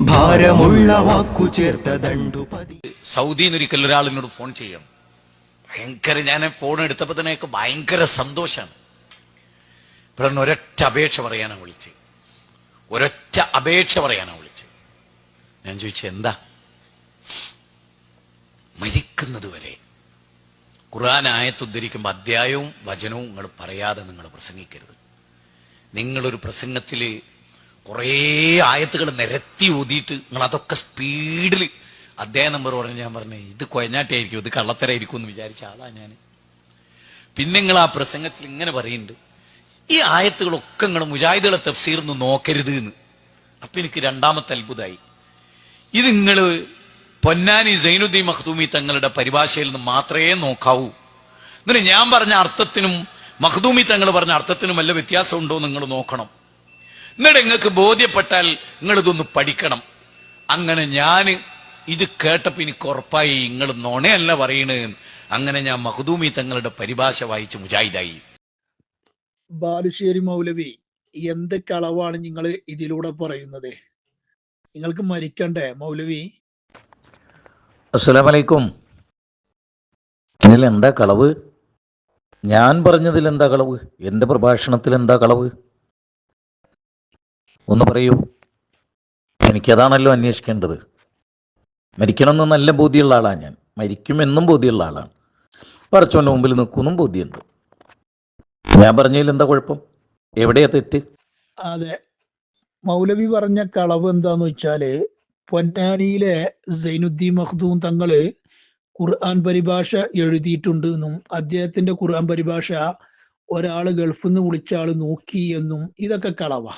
ഭാരമുള്ള വാക്കു ചേർത്ത ദണ്ടുപതി സൗദിയിൽ നിന്ന് ഒരിക്കൽ ഒരാളിനോട് ഫോൺ ചെയ്യാം ഭയങ്കര ഞാൻ ഫോൺ എടുത്തപ്പോൾ തന്നെ ഭയങ്കര സന്തോഷമാണ് പിന്നെ ഒരൊറ്റ അപേക്ഷ പറയാനാണ് വിളിച്ച്. ഒരൊറ്റ അപേക്ഷ പറയാനാണ് വിളിച്ച്. ഞാൻ ചോദിച്ചു എന്താ? മരിക്കുന്നത് വരെ ഖുർആൻ ആയത്ത് ഉദ്ധരിക്കുമ്പോൾ അധ്യായവും വചനവും നിങ്ങൾ പറയാതെ നിങ്ങൾ പ്രസംഗിക്കരുത്. നിങ്ങളൊരു പ്രസംഗത്തിൽ കുറേ ആയത്തുകൾ നിരത്തി ഊതിയിട്ട് നിങ്ങൾ അതൊക്കെ സ്പീഡിൽ അദ്ദേഹം നമ്പർ പറഞ്ഞ് ഞാൻ പറഞ്ഞു ഇത് കൊയഞ്ഞാട്ടായിരിക്കും ഇത് കള്ളത്തരായിരിക്കും എന്ന് വിചാരിച്ച ആളാ ഞാൻ പിന്നെ നിങ്ങൾ ആ പ്രസംഗത്തിൽ ഇങ്ങനെ പറയുന്നുണ്ട് ഈ ആയത്തുകളൊക്കെ നിങ്ങൾ മുജാഹിദുകളെ തഫ്സീർന്ന് നോക്കരുത് എന്ന്. അപ്പൊ എനിക്ക് രണ്ടാമത്തെ അത്ഭുതമായി. ഇത് നിങ്ങൾ പൊന്നാനി സൈനുദ്ദീൻ മഖ്ദൂമി തങ്ങളുടെ പരിഭാഷയിൽ നിന്ന് മാത്രമേ നോക്കാവൂ. എന്നിട്ട് ഞാൻ പറഞ്ഞ അർത്ഥത്തിനും മഖ്ദൂമി തങ്ങൾ പറഞ്ഞ അർത്ഥത്തിനും വല്ല വ്യത്യാസം ഉണ്ടോ നിങ്ങൾ നോക്കണം. എന്നിട്ട് നിങ്ങൾക്ക് ബോധ്യപ്പെട്ടാൽ നിങ്ങൾ ഇതൊന്ന് പഠിക്കണം. അങ്ങനെ ഞാൻ ഇത് കേട്ടപ്പോൾ എനിക്ക് ഉറപ്പായി നിങ്ങൾ നുണയല്ല പറയണേ. അങ്ങനെ ഞാൻ മഹദൂമി തങ്ങളുടെ പരിഭാഷ വായിച്ച് മുജാഹിദായി. ബാലുശ്ശേരി മൗലവി എന്ത് കളവാണ് നിങ്ങൾ ഇതിലൂടെ പറയുന്നത്? നിങ്ങൾക്ക് മരിക്കണ്ടേ മൗലവി? അസ്സലാമലൈക്കും ഇതിൽ എന്താ കളവ്? ഞാൻ പറഞ്ഞതിൽ എന്താ കളവ്? എന്റെ പ്രഭാഷണത്തിൽ എന്താ കളവ്? ഒന്ന് പറയൂ. എനിക്കതാണല്ലോ അന്വേഷിക്കേണ്ടത്. മരിക്കണമെന്ന് നല്ല ബോധ്യമുള്ള ആളാണ് ഞാൻ. മരിക്കുമെന്നും ബോധ്യമുള്ള ആളാണ്. പറച്ചോന്റെ മുമ്പിൽ നിൽക്കുന്നും ബോധ്യമുണ്ട്. ഞാൻ പറഞ്ഞതിൽ എന്താ കുഴപ്പം? എവിടെയാ തെറ്റ്? അതെ. മൗലവി പറഞ്ഞ കളവ് എന്താന്ന് വെച്ചാൽ പൊന്നാനിയിലെ സൈനുദ്ദീൻ മഖ്ദൂം തങ്ങൾ ഖുർആൻ പരിഭാഷ എഴുതിയിട്ടുണ്ട് എന്നും അദ്ദേഹത്തിന്റെ ഖുർആൻ പരിഭാഷ ഒരാൾ ഗൾഫിൽ നിന്ന് വിളിച്ച ആൾ നോക്കി എന്നും ഇതൊക്കെ കളവാ.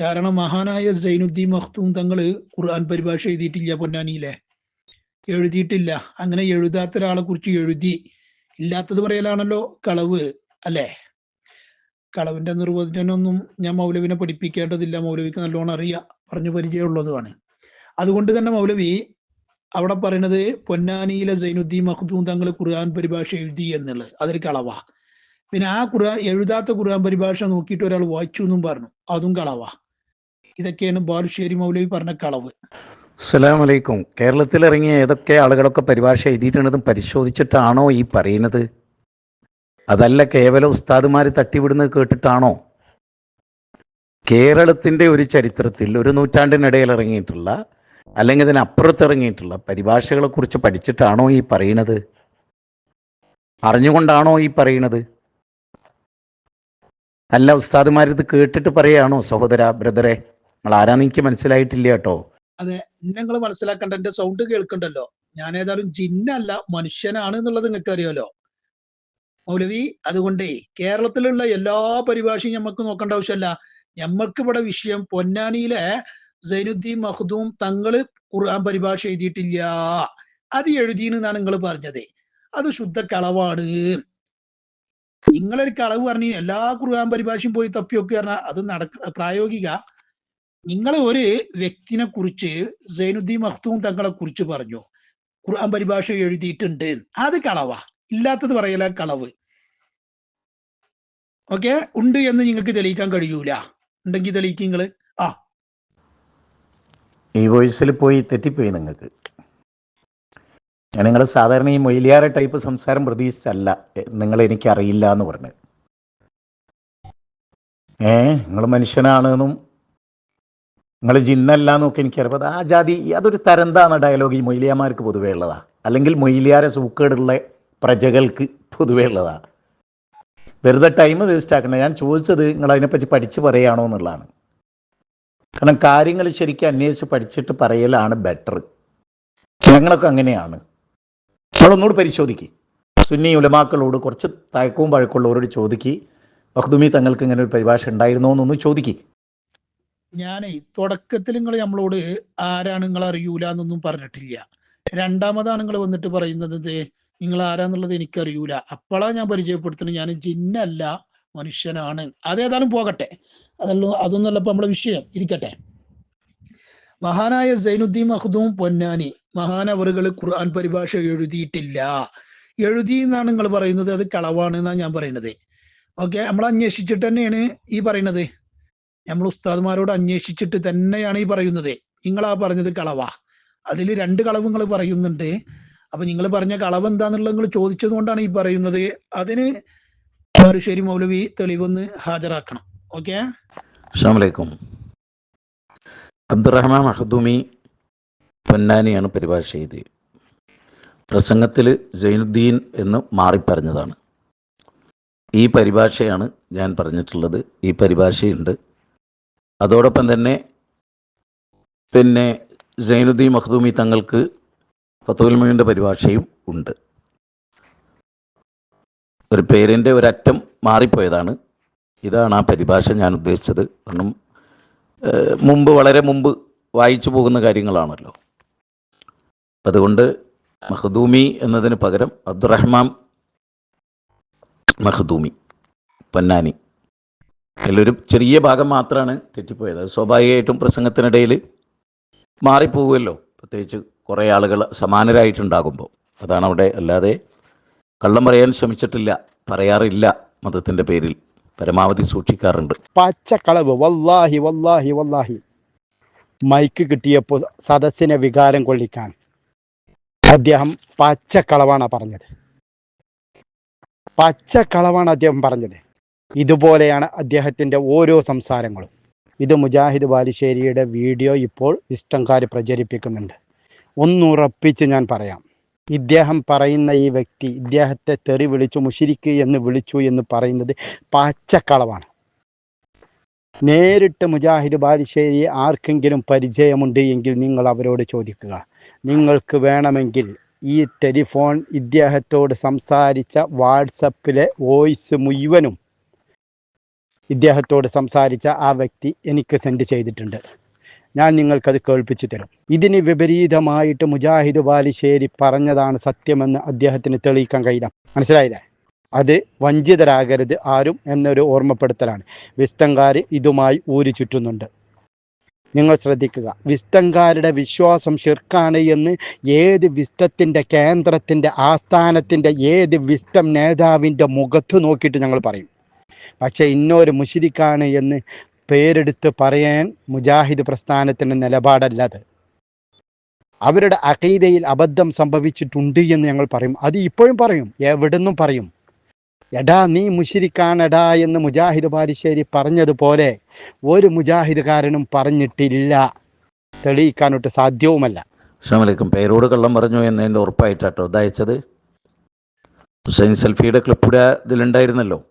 കാരണം മഹാനായ സൈനുദ്ദീൻ മഖ്ദൂം തങ്ങൾ ഖുർആൻ പരിഭാഷ എഴുതിയിട്ടില്ല പൊന്നാനിയിലെ. എഴുതിയിട്ടില്ല. അങ്ങനെ എഴുതാത്ത ഒരാളെ കുറിച്ച് എഴുതി ഇല്ലാത്തത് പറയലാണല്ലോ കളവ് അല്ലേ? കളവിന്റെ നിർവചനമൊന്നും ഞാൻ മൗലവിനെ പഠിപ്പിക്കേണ്ടതില്ല. മൗലവിക്ക് നല്ലോണം അറിയാം. പറഞ്ഞു പരിചയമുള്ളതുമാണ്. അതുകൊണ്ട് തന്നെ മൗലവി അവിടെ പറയുന്നത് പൊന്നാനിയിലെ സൈനുദ്ദീൻ മഖ്ദൂം തങ്ങൾ ഖുർആൻ പരിഭാഷ എഴുതി എന്നുള്ളത്. അതൊരു കളവാ. പിന്നെ ആ ഖുർആൻ എഴുതാത്ത ഖുർആൻ പരിഭാഷ നോക്കിയിട്ട് ഒരാൾ വായിച്ചു എന്നും പറഞ്ഞു. അതും കളവാ. ഇതൊക്കെയാണ് ബാലുശ്ശേരി മൗലവി പറഞ്ഞ കളവ്. അസ്സലാമലൈക്കും. കേരളത്തിൽ ഇറങ്ങിയ ഏതൊക്കെ ആളുകളൊക്കെ പരിഭാഷ എഴുതിയിട്ടുണ്ടെന്ന് പരിശോധിച്ചിട്ടാണോ ഈ പറയുന്നത്? അതല്ല കേവലം ഉസ്താദുമാർ തട്ടിവിടുന്നത് കേട്ടിട്ടാണോ? കേരളത്തിന്റെ ഒരു ചരിത്രത്തിൽ ഒരു നൂറ്റാണ്ടിനിടയിൽ ഇറങ്ങിയിട്ടുള്ള അല്ലെങ്കിൽ ഇതിനപ്പുറത്ത് ഇറങ്ങിയിട്ടുള്ള പരിഭാഷകളെ കുറിച്ച് പഠിച്ചിട്ടാണോ ഈ പറയുന്നത്? അറിഞ്ഞുകൊണ്ടാണോ ഈ പറയുന്നത്? അല്ല ഉസ്താദുമാർ ഇത് കേട്ടിട്ട് പറയാണോ സഹോദര ബ്രദറെ നിങ്ങൾ ആരാന്ന് എനിക്ക് മനസ്സിലായിട്ടില്ല കേട്ടോ. അതെ നിങ്ങൾ മനസ്സിലാക്കണ്ട എന്റെ സൗണ്ട് കേൾക്കണ്ടല്ലോ. ഞാൻ ഏതായാലും ജിന്നല്ല മനുഷ്യനാണ് എന്നുള്ളത് നിങ്ങൾക്ക് അറിയാലോ മൗലവി അതുകൊണ്ടേ കേരളത്തിലുള്ള എല്ലാ പരിഭാഷയും നമുക്ക് നോക്കേണ്ട ആവശ്യമല്ല ഞമ്മക്ക് ഇവിടെ വിഷയം പൊന്നാനിയിലെ സൈനുദ്ദീൻ മഹദൂം തങ്ങൾ ഖുർആൻ പരിഭാഷ എഴുതിയിട്ടില്ല. അത് എഴുതിയെന്നാണ് നിങ്ങൾ പറഞ്ഞത്. അത് ശുദ്ധ കളവാണ്. നിങ്ങളൊരു കളവ് പറഞ്ഞു എല്ലാ ഖുർആൻ പരിഭാഷയും പോയി തപ്പിയൊക്കെ പറഞ്ഞാൽ അത് നടക്ക പ്രായോഗിക. നിങ്ങൾ ഒരു വ്യക്തിനെ കുറിച്ച് സൈനുദ്ദീൻ മഖ്തൂം തങ്ങളെ കുറിച്ച് പറഞ്ഞു. ഖുർആൻ പരിഭാഷ എഴുതിയിട്ടുണ്ട്. അത് കളവാ. ഇല്ലാത്തത് പറയല കളവ്. ഓക്കെ? ഉണ്ട് എന്ന് നിങ്ങൾക്ക് തെളിയിക്കാൻ കഴിയൂല. ഉണ്ടെങ്കിൽ തെളിയിക്കും നിങ്ങൾ. ആ. ഈ വോയിസിൽ പോയി തെറ്റിപ്പോയി നിങ്ങൾക്ക്. നിങ്ങൾ സാധാരണ ഈ മൊയിലിയാറ ടൈപ്പ് സംസാരം പ്രതീക്ഷിച്ചല്ല നിങ്ങൾ എനിക്കറിയില്ല എന്ന് പറഞ്ഞത് ഏ നിങ്ങൾ മനുഷ്യനാണെന്നും നിങ്ങൾ ജിന്നല്ല എന്നൊക്കെ എനിക്കറിയാം ആ ജാതി അതൊരു തരംതാണ് ഡയലോഗ് ഈ മൊയിലിയാമാർക്ക് പൊതുവേ ഉള്ളതാ. അല്ലെങ്കിൽ മൊയിലിയാരെ സൂക്കേടുള്ള പ്രജകൾക്ക് പൊതുവേ ഉള്ളതാ. വെറുതെ ടൈം വേസ്റ്റ് ആക്കണ്ട. ഞാൻ ചോദിച്ചത് നിങ്ങൾ അതിനെപ്പറ്റി പഠിച്ച് പറയുകയാണോ എന്നുള്ളതാണ്. കാരണം കാര്യങ്ങൾ ശരിക്കും അന്വേഷിച്ച് പഠിച്ചിട്ട് പറയലാണ് ബെറ്റർ ഞങ്ങളൊക്കെ അങ്ങനെയാണ്. നമ്മളൊന്നുകൂടി പരിശോധിക്കുക സുന്നി ഉലമാക്കളോട് കുറച്ച് തയക്കവും പഴക്കമുള്ളവരോട് ചോദിക്കുക മഖ്ദുമി തങ്ങൾക്ക് ഇങ്ങനെ ഒരു പരിഭാഷ ഉണ്ടായിരുന്നോ എന്നൊന്ന് ചോദിക്കുക ഞാനേ തുടക്കത്തിൽ നിങ്ങൾ നമ്മളോട് ആരാണ് നിങ്ങൾ അറിയൂല എന്നൊന്നും പറഞ്ഞിട്ടില്ല. രണ്ടാമതാണ് നിങ്ങൾ വന്നിട്ട് പറയുന്നത് നിങ്ങൾ ആരാന്നുള്ളത് എനിക്കറിയൂല. അപ്പോഴാണ് ഞാൻ പരിചയപ്പെടുത്തുന്നത്. ഞാൻ ജിന്നല്ല മനുഷ്യനാണ്. അതേതായാലും പോകട്ടെ. അതല്ല അതൊന്നുമല്ല ഇപ്പൊ നമ്മളെ വിഷയം. ഇരിക്കട്ടെ. മഹാനായ സൈനുദ്ദീൻ മഹ്ദൂം പൊന്നാനി മഹാനവറുകൾ ഖുർആൻ പരിഭാഷ എഴുതിയിട്ടില്ല. എഴുതി എന്നാണ് നിങ്ങൾ പറയുന്നത് അത് കളവാണ് എന്നാണ് ഞാൻ പറയുന്നത്. ഓക്കെ നമ്മൾ അന്വേഷിച്ചിട്ട് തന്നെയാണ് ഈ പറയുന്നത്. നമ്മൾ ഉസ്താദ്മാരോട് അന്വേഷിച്ചിട്ട് തന്നെയാണ് ഈ പറയുന്നത്. ആ പറഞ്ഞത് കളവാ. അതിൽ രണ്ട് കളവ് നിങ്ങൾ പറയുന്നുണ്ട്. അപ്പൊ നിങ്ങൾ പറഞ്ഞ കളവ് എന്താന്നുള്ളത് നിങ്ങൾ ചോദിച്ചത് കൊണ്ടാണ് ഈ പറയുന്നത്. അതിന് ശരി മൗലവി തെളിവൊന്ന് ഹാജരാക്കണം. ഓക്കെ? അസ്സാമലൈക്കും അബ്ദുറഹ്മാൻ മഹദൂമി പൊന്നാനിയാണ് പരിഭാഷ ചെയ്തത് പ്രസംഗത്തിൽ ജൈനുദ്ദീൻ എന്ന് മാറിപ്പറഞ്ഞതാണ്. ഈ പരിഭാഷയാണ് ഞാൻ പറഞ്ഞിട്ടുള്ളത്. ഈ പരിഭാഷയുണ്ട്. അതോടൊപ്പം തന്നെ പിന്നെ ജൈനുദ്ദീൻ മഖ്ദൂമി തങ്ങൾക്ക് ഫത്തുൽമീന്റെ പരിഭാഷയും ഉണ്ട്. ഒരു പേരിന്റെ ഒരറ്റം മാറിപ്പോയതാണ്. ഇതാണ് ആ പരിഭാഷ ഞാൻ ഉദ്ദേശിച്ചത്. കാരണം മുമ്പ് വളരെ മുമ്പ് വായിച്ചു പോകുന്ന കാര്യങ്ങളാണല്ലോ. അതുകൊണ്ട് മഹദൂമി എന്നതിന് പകരം അബ്ദുറഹ്മാൻ മഹദൂമി പൊന്നാനി അതിലൊരു ചെറിയ ഭാഗം മാത്രമാണ് തെറ്റിപ്പോയത്. അത് സ്വാഭാവികമായിട്ടും പ്രസംഗത്തിനിടയിൽ മാറിപ്പോകുമല്ലോ. പ്രത്യേകിച്ച് കുറേ ആളുകൾ സമാനരായിട്ടുണ്ടാകുമ്പോൾ. അതാണ് അവിടെ അല്ലാതെ കള്ളം പറയാൻ ശ്രമിച്ചിട്ടില്ല പറയാറില്ല മതത്തിന്റെ പേരിൽ. പരമാവധി സൂക്ഷിക്കാറുണ്ട്. പച്ചക്കളവ്. വല്ലാഹി വല്ലാഹി വല്ലാഹി. മൈക്ക് കിട്ടിയപ്പോൾ സദസ്സിനെ വികാരം കൊള്ളിക്കാൻ അദ്ദേഹം പച്ചക്കളവാണ് പറഞ്ഞത്. പച്ചക്കളവാണ് അദ്ദേഹം പറഞ്ഞത്. ഇതുപോലെയാണ് അദ്ദേഹത്തിന്റെ ഓരോ സംസാരങ്ങളും. ഇത് മുജാഹിദ് ബാലിശ്ശേരിയുടെ വീഡിയോ ഇപ്പോൾ ഇഷ്ടംകാർ പ്രചരിപ്പിക്കുന്നുണ്ട്. ഒന്നുറപ്പിച്ച് ഞാൻ പറയാം. ഇദ്ദേഹം പറയുന്ന ഈ വ്യക്തി ഇദ്ദേഹത്തെ തെറി വിളിച്ചു മുഷിരിക്ക് എന്ന് വിളിച്ചു എന്ന് പറയുന്നത് പച്ചക്കളവാണ്. നേരിട്ട് മുജാഹിദ് ബാലുശ്ശേരി ആർക്കെങ്കിലും പരിചയമുണ്ട് എങ്കിൽ നിങ്ങൾ അവരോട് ചോദിക്കുക. നിങ്ങൾക്ക് വേണമെങ്കിൽ ഈ ടെലിഫോൺ ഇദ്ദേഹത്തോട് സംസാരിച്ച വാട്സപ്പിലെ വോയിസ് മുഴുവനും ഇദ്ദേഹത്തോട് സംസാരിച്ച ആ വ്യക്തി എനിക്ക് സെൻഡ് ചെയ്തിട്ടുണ്ട്. ഞാൻ നിങ്ങൾക്കത് കേൾപ്പിച്ചു തരും. ഇതിന് വിപരീതമായിട്ട് മുജാഹിദ് ബാലിശ്ശേരി പറഞ്ഞതാണ് സത്യമെന്ന് അദ്ദേഹത്തിന് തെളിയിക്കാൻ കഴിയില്ല. മനസ്സിലായില്ലേ? അത് വഞ്ചിതരാകരുത് ആരും എന്നൊരു ഓർമ്മപ്പെടുത്തലാണ്. വിസ്തങ്കാർ ഇതുമായി ഊരി ചുറ്റുന്നുണ്ട്. നിങ്ങൾ ശ്രദ്ധിക്കുക. വിസ്തങ്കാരുടെ വിശ്വാസം ഷിർക്കാണ് എന്ന് ഏത് വിസ്തത്തിന്റെ കേന്ദ്രത്തിന്റെ ആസ്ഥാനത്തിന്റെ ഏത് വിസ്തം നേതാവിന്റെ മുഖത്ത് നോക്കിയിട്ട് ഞങ്ങൾ പറയും. പക്ഷേ ഇന്നൊരു മുഷിരിക്കാണ് എന്ന് പേരെടുത്ത് പറയാൻ മുജാഹിദ് പ്രസ്ഥാനത്തിന്റെ നിലപാടല്ലത്. അവരുടെ അഖീദയിൽ അബദ്ധം സംഭവിച്ചിട്ടുണ്ട് എന്ന് ഞങ്ങൾ പറയും. അത് ഇപ്പോഴും പറയും. എവിടുന്നും പറയും. എടാ നീ മുഷിരിക്കാണെടാ എന്ന് മുജാഹിദ് പാരിശ്ശേരി പറഞ്ഞതുപോലെ ഒരു മുജാഹിദുകാരനും പറഞ്ഞിട്ടില്ല. തെളിയിക്കാനൊട്ട് സാധ്യവുമല്ല. അസ്സാമലൈക്കും പേരോട് കള്ളം പറഞ്ഞു എന്നതിന്റെ ഉറപ്പായിട്ടാട്ടോ ഇതയച്ചത് ഹുസൈൻ സെൽഫിയുടെ ക്ലിപ്പിടെ ഇതിലുണ്ടായിരുന്നല്ലോ.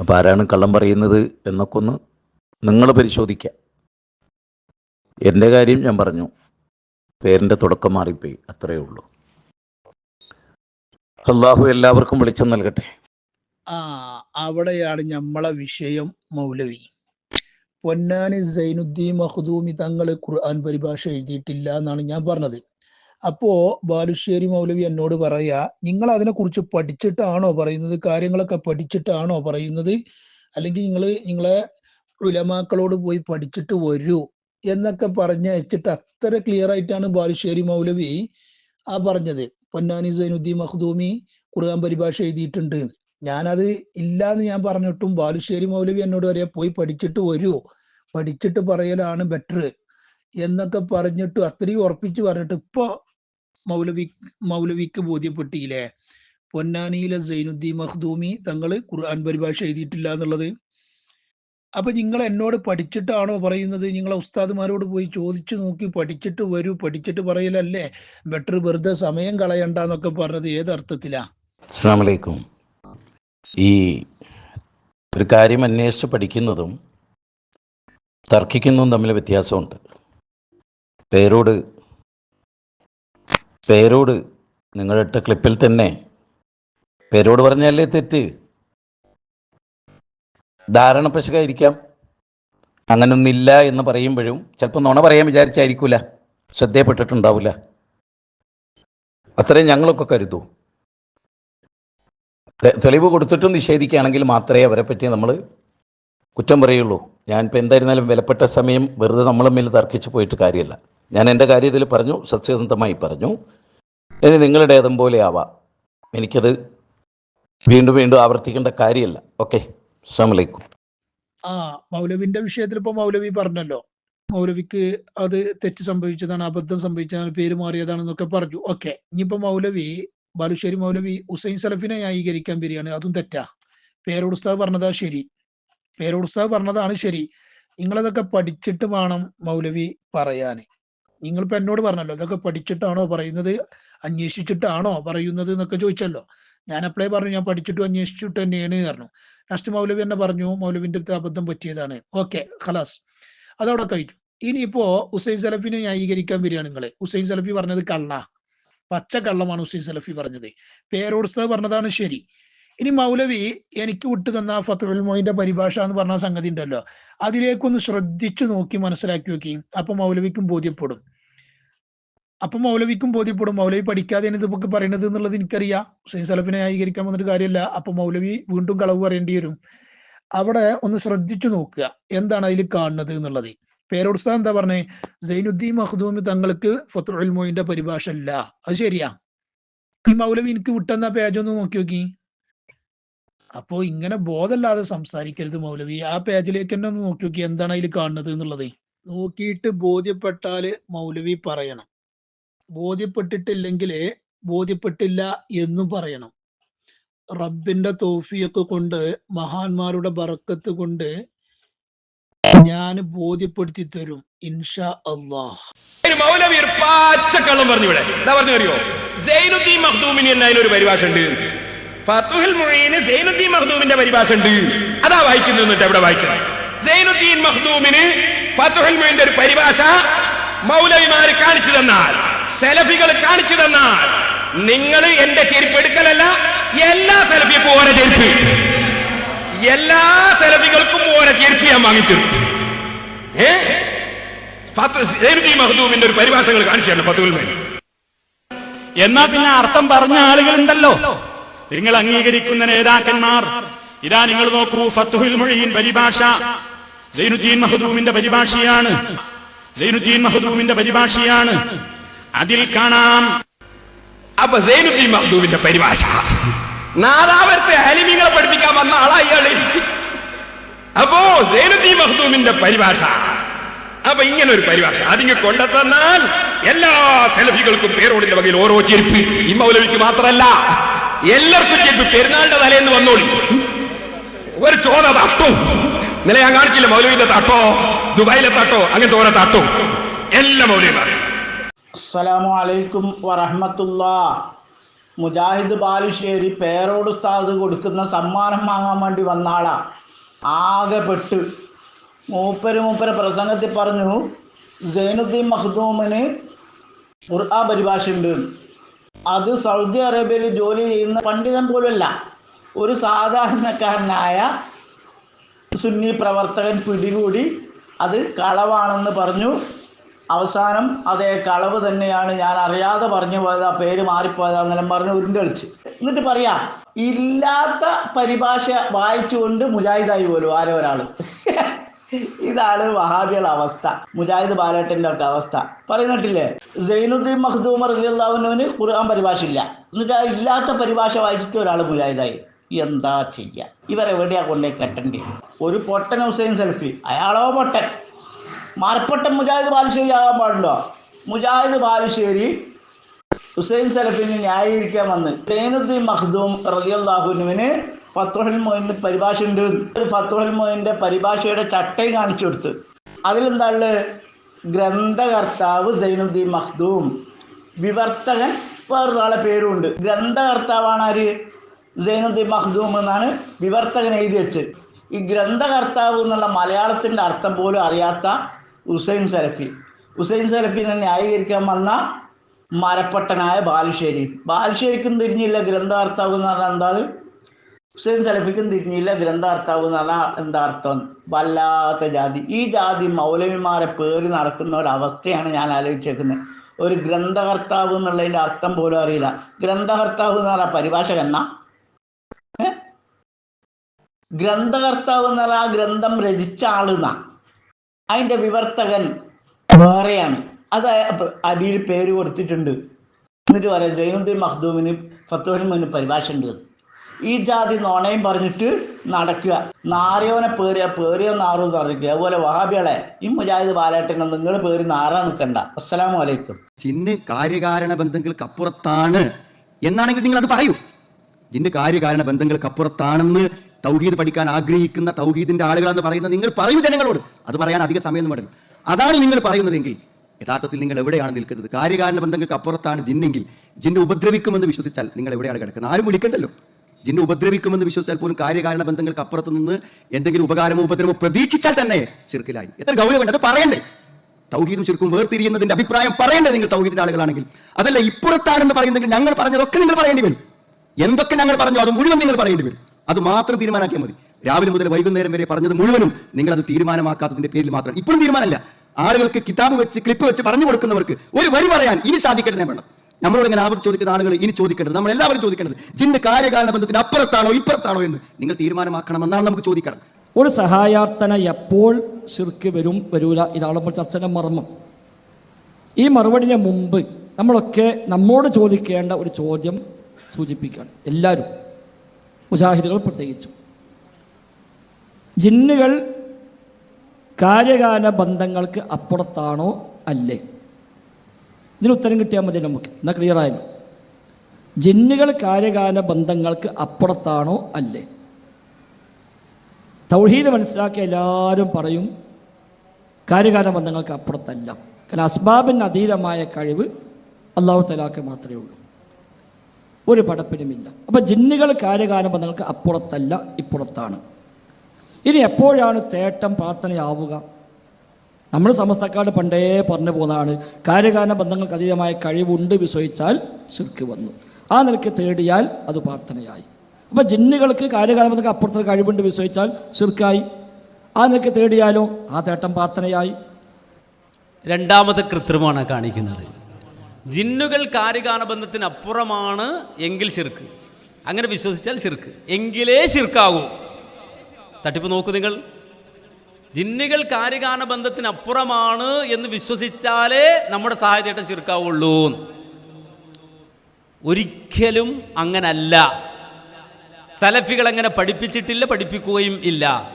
അപ്പോൾ ആരാണ് കള്ളം പറയുന്നത് എന്നൊക്കെ ഒന്ന് നിങ്ങൾ പരിശോധിക്കുക എന്റെ കാര്യം ഞാൻ പറഞ്ഞു. പേരിന്റെ തുടക്കം മാറിപ്പോയി. അത്രയേ ഉള്ളൂ. അള്ളാഹു എല്ലാവർക്കും വെളിച്ചം നൽകട്ടെ. ആ അവിടെയാണ് നമ്മളെ വിഷയം മൗലവി. പൊന്നാനി സൈനുദ്ദീൻ മഹദൂമി തങ്ങൾ ഖുർആൻ പരിഭാഷ എഴുതിയിട്ടില്ല എന്നാണ് ഞാൻ പറഞ്ഞത്. അപ്പോ ബാലുശ്ശേരി മൗലവി എന്നോട് പറയാ നിങ്ങൾ അതിനെ കുറിച്ച് പഠിച്ചിട്ടാണോ പറയുന്നത്? കാര്യങ്ങളൊക്കെ പഠിച്ചിട്ടാണോ പറയുന്നത്? അല്ലെങ്കിൽ നിങ്ങൾ നിങ്ങളെ ഉലമാക്കളോട് പോയി പഠിച്ചിട്ട് വരൂ എന്നൊക്കെ പറഞ്ഞയച്ചിട്ട് അത്ര ക്ലിയർ ആയിട്ടാണ് ബാലുശ്ശേരി മൗലവി ആ പറഞ്ഞത്. പൊന്നാനി സൈനുദ്ദീൻ മഖ്ദൂമി ഖുർആൻ പരിഭാഷ എഴുതിയിട്ടുണ്ട്. ഞാനത് ഇല്ല എന്ന് ഞാൻ പറഞ്ഞിട്ടും ബാലുശ്ശേരി മൗലവി എന്നോട് പറയാ പോയി പഠിച്ചിട്ട് വരൂ. പഠിച്ചിട്ട് പറയലാണ് ബെറ്റർ എന്നൊക്കെ പറഞ്ഞിട്ട് അത്രയും ഉറപ്പിച്ച് പറഞ്ഞിട്ട് ഇപ്പൊ മൗലവി മൗലവിക്ക് ബോധ്യപ്പെട്ടില്ലേ പൊന്നാനിയിലെ സൈനുദ്ദീൻ മഖ്ദൂമി തങ്ങൾ ഖുർആൻ പരിഭാഷ എഴുതിയിട്ടില്ല എന്നുള്ളത്. അപ്പൊ നിങ്ങൾ എന്നോട് പഠിച്ചിട്ടാണോ പറയുന്നത്? നിങ്ങളെ ഉസ്താദുമാരോട് പോയി ചോദിച്ചു നോക്കി പഠിച്ചിട്ട് വരൂ പഠിച്ചിട്ട് പറയലല്ലേ? ബെറ്റർ വെറുതെ സമയം കളയണ്ട എന്നൊക്കെ പറഞ്ഞത് ഏത് അർത്ഥത്തിലാ? അസ്സാം ഈ ഒരു കാര്യം അന്വേഷിച്ച് പഠിക്കുന്നതും തർക്കിക്കുന്നതും തമ്മിൽ വ്യത്യാസമുണ്ട്. പേരോട് പേരോട് നിങ്ങളിട്ട ക്ലിപ്പിൽ തന്നെ പേരോട് പറഞ്ഞല്ലേ തെറ്റ്? ധാരണ പശുകായിരിക്കാം അങ്ങനൊന്നില്ല എന്ന് പറയുമ്പോഴും ചിലപ്പോൾ നുണ പറയാൻ വിചാരിച്ചായിരിക്കൂല. ശ്രദ്ധയപ്പെട്ടിട്ടുണ്ടാവില്ല അത്രയും ഞങ്ങളൊക്കെ കരുതൂ. തെളിവ് കൊടുത്തിട്ടും നിഷേധിക്കുകയാണെങ്കിൽ മാത്രമേ അവരെ പറ്റി നമ്മൾ കുറ്റം പറയുള്ളൂ. ഞാനിപ്പോൾ എന്തായിരുന്നാലും വിലപ്പെട്ട സമയം വെറുതെ നമ്മൾ തമ്മിൽ തർക്കിച്ച് പോയിട്ട് കാര്യമില്ല. ഞാൻ എന്റെ കാര്യത്തിൽ പറഞ്ഞു സത്യസന്ധമായി പറഞ്ഞു. ഇനി നിങ്ങളുടെ ഏതും പോലെ ആവാം. എനിക്കത് വീണ്ടും വീണ്ടും ആവർത്തിക്കേണ്ട കാര്യമല്ല. ഓക്കെ അസ്സാം വലൈക്കും ആ മൗലവിന്റെ വിഷയത്തിൽ ഇപ്പൊ മൗലവി പറഞ്ഞല്ലോ. മൗലവിക്ക് അത് തെറ്റ് സംഭവിച്ചതാണ് അബദ്ധം സംഭവിച്ചതാണ് പേര് മാറിയതാണെന്നൊക്കെ പറഞ്ഞു. ഓക്കെ ഇനിയിപ്പോ മൗലവി ബാലുശ്ശേരി മൗലവി ഹുസൈൻ സലഫിനെ ന്യായീകരിക്കാൻ വരികയാണ്. അതും തെറ്റാ. പേരോട് ഉസ്താദ് പറഞ്ഞതാ ശരി. പേരോട് ഉസ്താദ് പറഞ്ഞതാണ് ശരി. നിങ്ങളതൊക്കെ പഠിച്ചിട്ട് വേണം മൗലവി പറയാന്. നിങ്ങളിപ്പോ എന്നോട് പറഞ്ഞല്ലോ ഇതൊക്കെ പഠിച്ചിട്ടാണോ പറയുന്നത്? അന്വേഷിച്ചിട്ടാണോ പറയുന്നത്? എന്നൊക്കെ ചോദിച്ചല്ലോ. ഞാൻ അപ്ലൈ പറഞ്ഞു ഞാൻ പഠിച്ചിട്ടും അന്വേഷിച്ചിട്ട് തന്നെയാണ് പറഞ്ഞു. ലാസ്റ്റ് മൗലവി തന്നെ പറഞ്ഞു മൗലവിന്റെ അടുത്ത് അബദ്ധം പറ്റിയതാണ്. ഓക്കെ ഖലാസ്. അതവിടെ കഴിച്ചു ഇനിയിപ്പോ ഹുസൈൻ സലഫിനെ ന്യായീകരിക്കാൻ വരികയാണ് നിങ്ങൾ. ഹുസൈൻ സലഫി പറഞ്ഞത് കള്ള. പച്ച കള്ളമാണ് ഹുസൈൻ സലഫി പറഞ്ഞത്. പേരോട് ഉസ്താദ് പറഞ്ഞതാണ് ശരി. ഇനി മൗലവി എനിക്ക് വിട്ടു തന്ന ഫത്തുൽ മോയിന്റെ പരിഭാഷ എന്ന് പറഞ്ഞ സംഗതി ഉണ്ടല്ലോ. അതിലേക്കൊന്ന് ശ്രദ്ധിച്ചു നോക്കി മനസ്സിലാക്കി നോക്കി. അപ്പൊ മൗലവിക്കും ബോധ്യപ്പെടും. അപ്പൊ മൗലവിക്കും ബോധ്യപ്പെടും. മൗലവി പഠിക്കാതെയാണ് ഇതൊക്കെ പറയുന്നത് എന്നുള്ളത് എനിക്കറിയാം. ഹുസൈൻ സലഫിനെ ന്യായീകരിക്കാൻ വന്നിട്ട് കാര്യമില്ല അപ്പൊ മൗലവി വീണ്ടും കളവ് പറയേണ്ടി വരും. അവിടെ ഒന്ന് ശ്രദ്ധിച്ചു നോക്കുക. എന്താണ് അതിൽ കാണുന്നത് എന്നുള്ളത്. പേരോത്സാഹം എന്താ പറഞ്ഞേ? സൈനുദ്ദീൻ മഹദൂമ് തങ്ങൾക്ക് ഫത്തുൽ മോയിന്റെ പരിഭാഷ അല്ല അത് ശരിയാ. ഈ മൗലവി എനിക്ക് വിട്ടെന്ന പേജ് ഒന്ന് നോക്കി നോക്കി. അപ്പോ ഇങ്ങനെ ബോധമില്ലാതെ സംസാരിക്കരുത് മൗലവി. ആ പേജിലേക്ക് തന്നെ ഒന്ന് നോക്കി നോക്കി എന്താണ് അതിൽ കാണുന്നത് എന്നുള്ളത്. നോക്കിയിട്ട് ബോധ്യപ്പെട്ടാൽ മൗലവി പറയണം. ബോധ്യപ്പെട്ടിട്ടില്ലെങ്കിൽ ബോധ്യപ്പെട്ടില്ല എന്നും പറയണം. റബ്ബിന്റെ തോഫിയൊക്കെ കൊണ്ട് മഹാന്മാരുടെ ബറക്കത്ത് കൊണ്ട് ഞാൻ ബോധ്യപ്പെടുത്തി തരും ഇൻഷാ അള്ളാഹ് മൗലവി പറഞ്ഞു ഇവിടെ എന്താ പറഞ്ഞു അറിയോ സൈനുദ്ദീൻ പരിഭാഷ ഉണ്ട് ഫത്തുഹുൽ മുഈന് സൈനുദ്ദീൻ മഹ്ദൂമിന്റെ പരിഭാഷ ഉണ്ട് അതാ വായിക്കുന്നു എന്നിട്ട് എവിടെ വായിച്ചത്? സൈനുദ്ദീൻ മഹ്ദൂമിന് ഫത്തുഹുൽ മുഈന്റെ ഒരു പരിഭാഷ മൗലവിമാര് കാണിച്ചു തന്നാൽ സെലഫികൾ കാണിച്ചു തന്നാൽ നിങ്ങൾ എന്റെ ചെരുപ്പ് എടുക്കലല്ല എല്ലാ സെലഫിക്കും ഓരോ ചെരുപ്പ്. എല്ലാ സെലഫികൾക്കും ഓരോ ചെരുപ്പ് ഞാൻ വാങ്ങിത്തരും ഏ? ഫത്ത് ഒരു പരിഭാഷകൾ കാണിച്ചു തരണം ഫത്തുൽ മുഈൻ എന്നാ പിന്നെ അർത്ഥം പറഞ്ഞ ആളുകളുണ്ടല്ലോ. നിങ്ങൾ അംഗീകരിക്കുന്ന നേതാക്കന്മാർ. ഇതാ നിങ്ങൾ നോക്കൂ ഫത്തുഹുൽ മൊഴിയിൻ പരിഭാഷ. സൈനുദ്ദീൻ മഹദൂമിന്റെ പരിഭാഷയാണ്. സൈനുദ്ദീൻ മഹദൂമിന്റെ പരിഭാഷയാണ്. അതിൽ കാണാം. അപ്പൊ സൈനുദ്ദീൻ മഹദൂമിന്റെ പരിഭാഷ. നാദാവരത്തെ അലിമികളെ പഠിപ്പിക്കാൻ വന്ന ആളാ ഇയാൾ അപ്പോ സൈനുദ്ദീൻ മഹദൂമിന്റെ പരിഭാഷ. അപ്പൊ ഇങ്ങനെ ഒരു പരിഭാഷ. അതിങ്ങ് കൊണ്ടെത്തന്നാൽ എല്ലാ സെലഫികൾക്കും പേരോടിന്റെ വകയിൽ ഓരോ ചെരുപ്പ് ഈ മൗലവിക്ക് മാത്രമല്ല. എല്ലാവർക്കും ചെയ്തു. പെരുന്നാളിന്റെ തലേന്ന് വന്നോളി. ഒരു ചോദ തട്ടും. ഇന്നലെ ഞാൻ കാണിച്ചില്ല മൗലവിന്റെ തട്ടോ ദുബായിലെ തട്ടോ അങ്ങനത്തെ ഓരോ തട്ടും. എല്ലാ മൗലവിമാരും അസ്സലാമു അലൈക്കും വറഹമത്തുള്ള. മുജാഹിദ് ബാലുശ്ശേരി പേരോട് ഉസ്താദ് കൊടുക്കുന്ന സമ്മാനം വാങ്ങാൻ വേണ്ടി വന്ന ആളാ. ആകെ പെട്ട്. മൂപ്പര് മൂപ്പര് പ്രസംഗത്തിൽ പറഞ്ഞു സൈനുദ്ദീൻ മഖ്ദൂമിന് ഖുർആൻ പരിഭാഷ ഉണ്ട് അത് സൗദി അറേബ്യയിൽ ജോലി ചെയ്യുന്ന പണ്ഡിതൻ പോലുമല്ല. ഒരു സാധാരണക്കാരനായ സുന്നി പ്രവർത്തകൻ പിടികൂടി അത് കളവാണെന്ന് പറഞ്ഞു. അവസാനം അതേ കളവ് തന്നെയാണ് ഞാൻ അറിയാതെ പറഞ്ഞു പോയത് ആ പേര് മാറിപ്പോയതാന്നെല്ലാം പറഞ്ഞ് ഉരുണ്ടളിച്ച് എന്നിട്ട് പറയാ ഇല്ലാത്ത പരിഭാഷ വായിച്ചുകൊണ്ട് മുജാഹിദായി പോലും ആരോ ഒരാൾ. ഇതാണ് വഹാബിയുടെ അവസ്ഥ. മുജാഹിദ് ബാലേട്ടന്റെ ഒക്കെ അവസ്ഥ. പറയുന്നിട്ടില്ലേ? സൈനുദ്ദീൻ മഖ്ദൂം റളിയല്ലാഹുവിന് ഖുർആൻ പരിഭാഷ ഇല്ല എന്നിട്ട് ഇല്ലാത്ത പരിഭാഷ വായിച്ചിട്ട് ഒരാൾ മുജാഹിദായി. എന്താ ചെയ്യുക ഇവരെവിടെയാ കൊണ്ടേ കെട്ടണ്ടി? ഒരു പൊട്ടൻ ഹുസൈൻ സെൽഫി. അയാളോ പൊട്ടൻ. മാർപ്പൊട്ടൻ മുജാഹിദ് ബാലുശ്ശേരി ആകാൻ പാടുണ്ടോ മുജാഹിദ് ബാലുശ്ശേരി ഹുസൈൻ സലഫിനെ ന്യായീകരിക്കാൻ വന്ന്. സൈനുദ്ദീൻ മഖ്ദൂം റളിയല്ലാഹുവിന് ഫത്തുഹൽ മോയിന്റെ പരിഭാഷ ഉണ്ട് ഒരു ഫത്തുഹൽ മോയിന്റെ പരിഭാഷയുടെ ചട്ടയും കാണിച്ചു കൊടുത്ത്. അതിലെന്താൾ ഗ്രന്ഥകർത്താവ് സൈനുദ്ദീൻ മഖ്ദൂം വിവർത്തകൻ വേറൊരാളെ പേരുണ്ട്. ഗ്രന്ഥകർത്താവാണ് ആര്? സൈനുദ്ദീൻ മഖ്ദൂം എന്നാണ് വിവർത്തകൻ എഴുതി വെച്ചത്. ഈ ഗ്രന്ഥകർത്താവ് എന്നുള്ള മലയാളത്തിന്റെ അർത്ഥം പോലും അറിയാത്ത ഹുസൈൻ സലഫി ഹുസൈൻ സലഫിനെ ന്യായീകരിക്കാൻ വന്ന മരപ്പട്ടനായ ബാലുശ്ശേരി. ബാലുശ്ശേരിക്കും തിരിഞ്ഞില്ല ഗ്രന്ഥകർത്താവ് എന്ന് പറഞ്ഞാൽ എന്താ ഹുസൈൻ സലഫിക്കും തിരിഞ്ഞില്ല ഗ്രന്ഥാർത്ഥാവ് എന്ന് പറഞ്ഞാൽ എന്താ അർത്ഥം? വല്ലാത്ത ജാതി. ഈ ജാതി മൗലവിമാരെ പേര് നടക്കുന്ന ഒരു അവസ്ഥയാണ് ഞാൻ ആലോചിച്ചേക്കുന്നത്. ഒരു ഗ്രന്ഥകർത്താവ് എന്നുള്ളതിന്റെ അർത്ഥം പോലും അറിയില്ല. ഗ്രന്ഥകർത്താവ് എന്ന് പറഞ്ഞാൽ പരിഭാഷ ഗ്രന്ഥകർത്താവ് എന്ന് പറഞ്ഞാൽ ആ ഗ്രന്ഥം രചിച്ച ആളുന്ന അതിന്റെ വിവർത്തകൻ വേറെയാണ്. അത് അടിയിൽ പേര് കൊടുത്തിട്ടുണ്ട്. എന്നിട്ട് പറയാം ജൈനുദ്ദീൻ മഖ്ദൂമിന് ഫത്തോഹിന് മുന്നിൽ പരിഭാഷ ഉണ്ട്. ഈ ജാതി നോണയും പറഞ്ഞിട്ട് നടക്കുക. നാറിയോനെ പേരിയ പേരിയോ നാറു എന്ന് പറഞ്ഞിരിക്കുക. അതുപോലെ വഹാബികളെ ഈ മുജാഹിദ് ബാലേട്ടനെ നിങ്ങൾ പേര് നാറാൻ നിൽക്കണ്ട. അസ്സലാമു അലൈക്കും. ജിന്ന് കാര്യകാരണ ബന്ധങ്ങൾക്ക് അപ്പുറത്താണ് എന്നാണെങ്കിൽ നിങ്ങൾ അത് പറയൂ. ജിന്ന് കാര്യകാരണ ബന്ധങ്ങൾക്ക് അപ്പുറത്താണെന്ന് തൗഹീദ് പഠിക്കാൻ ആഗ്രഹിക്കുന്ന തൗഹീദിന്റെ ആളുകളെന്ന് പറയുന്നത് നിങ്ങൾ പറയൂ ജനങ്ങളോട്. അത് പറയാൻ അധിക സമയമൊന്നും വേണ്ട അതാണ് നിങ്ങൾ പറയുന്നതെങ്കിൽ യഥാർത്ഥത്തിൽ നിങ്ങൾ എവിടെയാണ് നിൽക്കുന്നത്? കാര്യകാരണ ബന്ധങ്ങൾക്ക് അപ്പുറത്താണ് ജിന്നെങ്കിൽ ജിന്ന് ഉപദ്രവിക്കുമെന്ന് വിശ്വസിച്ചാൽ നിങ്ങൾ എവിടെയാണ് കിടക്കുന്നത്? ആരും വിളിക്കണ്ടല്ലോ. ജിന്ന് ഉപദ്രവിക്കുമെന്ന് വിശ്വസിച്ചാൽ പോലും കാര്യകാരണ ബന്ധങ്ങൾക്ക് അപ്പുറത്ത് നിന്ന് എന്തെങ്കിലും ഉപകാരമോ ഉപദ്രവമോ പ്രതീക്ഷിച്ചാൽ തന്നെ ചെറുക്കിലായി എത്ര ഗൗരവമുണ്ട് അത് പറയണ്ടേ? തൗഹീദും ശിർക്കും വേർതിരിയുന്നതിന്റെ അഭിപ്രായം പറയേണ്ടത് നിങ്ങൾ തൗഹീദിന്റെ ആളുകളാണെങ്കിൽ? അതല്ല ഇപ്പുറത്താണെന്ന് പറയുന്നെങ്കിൽ ഞങ്ങൾ പറഞ്ഞതൊക്കെ നിങ്ങൾ പറയേണ്ടി വരും. എന്തൊക്കെ ഞങ്ങൾ പറഞ്ഞു അത് മുഴുവൻ നിങ്ങൾ പറയേണ്ടി വരും. അത് മാത്രം തീരുമാനമാക്കിയാൽ മതി. രാവിലെ മുതൽ വൈകുന്നേരം വരെ പറഞ്ഞത് മുഴുവനും നിങ്ങൾ അത് തീരുമാനമാക്കാത്തതിന്റെ പേരിൽ മാത്രം. ഇപ്പോഴും തീരുമാനമല്ല. ആളുകൾക്ക് കിതാബ് വെച്ച് ക്ലിപ്പ് വെച്ച് പറഞ്ഞു കൊടുക്കുന്നവർക്ക് ഒരു വരി പറയാൻ ഇനി സാധിക്കട്ടെ വേണം. നമ്മളോട് ഇങ്ങനെ ആവർത്തി ചോദിക്കുന്ന ആളുകൾ ഇനി ചോദിക്കേണ്ടത് നമ്മൾ എല്ലാവരും ചോദിക്കേണ്ടത് ജിന്ന് കാര്യകാരണ ബന്ധത്തിന് അപ്പുറത്താണോ ഇപ്പുറത്താണോ എന്ന് നിങ്ങൾ തീരുമാനമാക്കണമെന്നാണ് നമുക്ക് ചോദിക്കണം ഒരു സഹായാർത്ഥന എപ്പോൾ ശിർക്ക് വരും വരൂല ഇതാണ് നമ്മൾ ചർച്ചയുടെ മർമ്മം ഈ മറുപടിന് മുമ്പ് നമ്മളൊക്കെ നമ്മോട് ചോദിക്കേണ്ട ഒരു ചോദ്യം സൂചിപ്പിക്കുകയാണ് എല്ലാവരും മുജാഹിദുകൾ പ്രത്യേകിച്ചു. ജിന്നുകൾ കാര്യകാല ബന്ധങ്ങൾക്ക് അപ്പുറത്താണോ അല്ലേ? ഇതിന് ഉത്തരം കിട്ടിയാൽ മതി നമുക്ക്. എന്നാൽ ക്ലിയർ ആയല്ലോ ജിന്നുകൾ കാര്യകാല ബന്ധങ്ങൾക്ക് അപ്പുറത്താണോ അല്ലേ? തൗഹീദ് മനസ്സിലാക്കിയ എല്ലാവരും പറയും കാര്യകാല ബന്ധങ്ങൾക്ക് അപ്പുറത്തല്ല. കാരണം അസ്ബാബിന് അതീതമായ കഴിവ് അള്ളാഹു തലാക്ക് മാത്രമേ ഉള്ളൂ. ഒരു പടപ്പിനുമില്ല. അപ്പം ജിന്നുകൾ കാര്യകാല ബന്ധങ്ങൾക്ക് അപ്പുറത്തല്ല ഇപ്പുറത്താണ്. ഇനി എപ്പോഴാണ് തേട്ടം പ്രാർത്ഥനയാവുക? നമ്മൾ സമസ്തക്കാട് പണ്ടേ പറഞ്ഞു പോകുന്നതാണ്. കാര്യകാരണ ബന്ധങ്ങൾക്ക് അതീതമായ കഴിവുണ്ട് വിശ്വസിച്ചാൽ ശിർക്ക് വന്നു. ആ നിലയ്ക്ക് തേടിയാൽ അത് പ്രാർത്ഥനയായി. അപ്പം ജിന്നുകൾക്ക് കാര്യകാലം ബന്ധങ്ങൾക്ക് അപ്പുറത്തെ കഴിവുണ്ട് വിശ്വസിച്ചാൽ ശിർക്കായി. ആ നിലയ്ക്ക് തേടിയാലോ? ആ തേട്ടം പ്രാർത്ഥനയായി. രണ്ടാമത്തെ കൃത്രിമമാണ് കാണിക്കുന്നത്. ജിന്നുകൾ കാര്യകാല ബന്ധത്തിന് അപ്പുറമാണ് എങ്കിൽ ശിർക്ക്. അങ്ങനെ വിശ്വസിച്ചാൽ ശിർക്ക്. എങ്കിലേ ശിർക്കാകൂ തട്ടിപ്പ് നോക്കൂ നിങ്ങൾ. ജിന്നുകൾ കാര്യകാരണ ബന്ധത്തിനപ്പുറമാണ് എന്ന് വിശ്വസിച്ചാലേ നമ്മുടെ സഹായത്തേട്ടം ചുരുക്കാവുള്ളൂ. ഒരിക്കലും അങ്ങനല്ല. സലഫികൾ അങ്ങനെ പഠിപ്പിച്ചിട്ടില്ല പഠിപ്പിക്കുകയും ഇല്ല.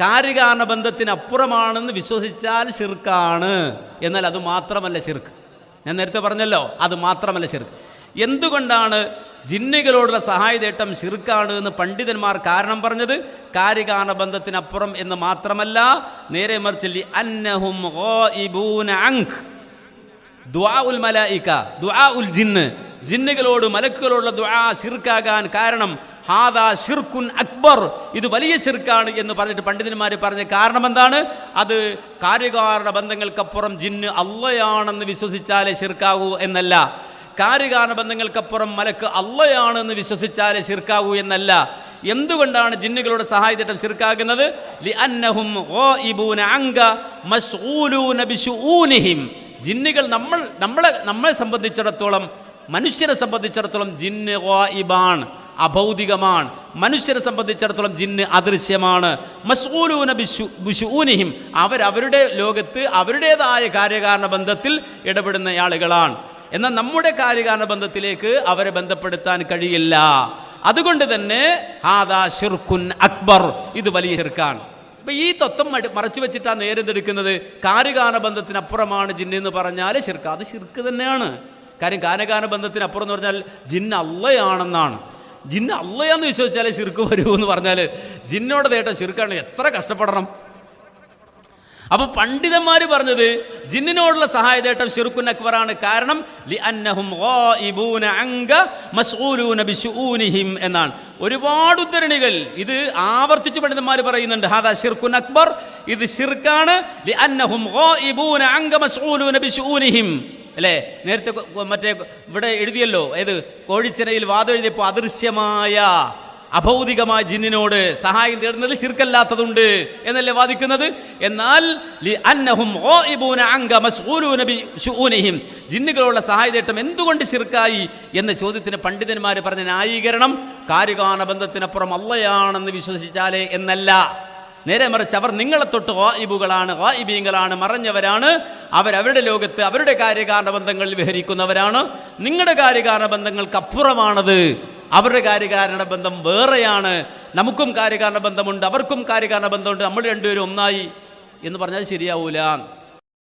കാര്യകാരണ ബന്ധത്തിനപ്പുറമാണെന്ന് വിശ്വസിച്ചാൽ ശിർക്കാണ്. എന്നാൽ അത് മാത്രമല്ല ശിർക്ക്. ഞാൻ നേരത്തെ പറഞ്ഞല്ലോ അത് മാത്രമല്ല ശിർക്ക്. എന്തുകൊണ്ടാണ് ജിന്നുകളോടുള്ള സഹായതേട്ടം ശിർക്കാണ് എന്ന് പണ്ഡിതന്മാർ കാരണം പറഞ്ഞത്? കാര്യകാരണ ബന്ധത്തിനപ്പുറം എന്ന് മാത്രമല്ല നേരെ മറിച്ച് അന്നഹും ജിന്ന്. ജിന്നുകളോട് മലക്കുകളോടുള്ള ദുആ ശിർക്കാകാൻ കാരണം ഹാദാ ഷിർക്കുൻ അക്ബർ. ഇത് വലിയ ശിർക്കാണ് എന്ന് പറഞ്ഞിട്ട് പണ്ഡിതന്മാർ പറഞ്ഞ കാരണം എന്താണ്? അത് കാര്യകാരണ ബന്ധങ്ങൾക്കപ്പുറം ജിന്ന് അള്ളയാണെന്ന് വിശ്വസിച്ചാലേ ശിർക്കാകൂ എന്നല്ല. കാര്യകാരണ ബന്ധങ്ങൾക്കപ്പുറം മലക്ക് അള്ളയാണ് എന്ന് വിശ്വസിച്ചാലേ ശിർക്കാകൂ എന്നല്ല. എന്തുകൊണ്ടാണ് ജിന്നുകളുടെ സഹായത്തിട്ടം ശിർക്കാകുന്നത്? ജിന്നുകൾ നമ്മൾ നമ്മളെ നമ്മളെ സംബന്ധിച്ചിടത്തോളം മനുഷ്യരെ സംബന്ധിച്ചിടത്തോളം ജിന്ന് ഗായിബാണ് അഭൗതികമാണ്. മനുഷ്യരെ സംബന്ധിച്ചിടത്തോളം ജിന്ന് അദൃശ്യമാണ്. മസ്ഊലൂന ബിശു ബിഷൂനിഹിം അവരവരുടെ ലോകത്ത് അവരുടേതായ കാര്യകാരണ ബന്ധത്തിൽ ഇടപെടുന്ന ആളുകളാണ്. എന്നാൽ നമ്മുടെ കാര്യകാരണ ബന്ധത്തിലേക്ക് അവരെ ബന്ധപ്പെടുത്താൻ കഴിയില്ല. അതുകൊണ്ട് തന്നെ ഹാദാ ഷിർഖുൻ അക്ബർ ഇത് വലിയ ചെറുക്കാണ് അപ്പൊ ഈ തത്വം മറച്ചു വെച്ചിട്ടാണ് നേരെന്തെടുക്കുന്നത് കാര്യകാരണ ബന്ധത്തിനപ്പുറമാണ് ജിന്ന് എന്ന് പറഞ്ഞാൽ ഷിർക്ക് അത് ഷിർക്ക് തന്നെയാണ്. കാര്യം കാനകാന ബന്ധത്തിനപ്പുറം എന്ന് പറഞ്ഞാൽ ജിന്ന് അള്ളയാണെന്നാണ്. ജിന്ന് അള്ളയാന്ന് വിശ്വസിച്ചാലേ ഷിർക്ക് വരൂ എന്ന് പറഞ്ഞാൽ നേട്ടം ഷിർക്കാണ് എത്ര കഷ്ടപ്പെടണം. അപ്പൊ പണ്ഡിതന്മാർ പറഞ്ഞത് ജിന്നിനോടുള്ള സഹായതേട്ടം ഷിർക്കുൻ അക്ബറാണ്. കാരണം എന്നാണ്. ഒരുപാട് ഉദ്ധരണികൾ ഇത് ആവർത്തിച്ച് പണ്ഡിതന്മാർ പറയുന്നുണ്ട്. ഹാദാ ഷിർക്കുൻ അക്ബർ ഇത് ബിശുഊനിഹിം. അല്ലേ? നേരത്തെ മറ്റേ ഇവിടെ എഴുതിയല്ലോ ഏത്? കോഴിച്ചിരയിൽ വാദം എഴുതിയപ്പോൾ അദൃശ്യമായ അഭൗതികമായ ജിന്നിനോട് സഹായം തേടുന്നതിൽ ശിർക്കല്ലാത്തതുണ്ട് എന്നല്ലേ വാദിക്കുന്നത്? എന്നാൽ ജിന്നുകളുള്ള സഹായതേട്ടം എന്തുകൊണ്ട് ശിർക്കായി എന്ന ചോദ്യത്തിന് പണ്ഡിതന്മാർ പറഞ്ഞ ന്യായീകരണം കാര്യകാന ബന്ധത്തിനപ്പുറം അല്ലയാണെന്ന് വിശ്വസിച്ചാലേ എന്നല്ല. നേരെ മറിച്ച് അവർ നിങ്ങളെ തൊട്ട് വായിബുകളാണ് വായിബീങ്ങളാണ് മറഞ്ഞവരാണ്. അവരവരുടെ ലോകത്ത് അവരുടെ കാര്യകാരണ ബന്ധങ്ങളിൽ വിഹരിക്കുന്നവരാണ്. നിങ്ങളുടെ കാര്യകാരണ ബന്ധങ്ങൾക്ക് അപ്പുറമാണത് അവരുടെ കാര്യകാരണ ബന്ധം വേറെയാണ്. നമുക്കും കാര്യകാരണ ബന്ധമുണ്ട് അവർക്കും കാര്യകാരണ ബന്ധമുണ്ട് നമ്മൾ രണ്ടുപേരും ഒന്നായി എന്ന് പറഞ്ഞാൽ ശരിയാവൂല.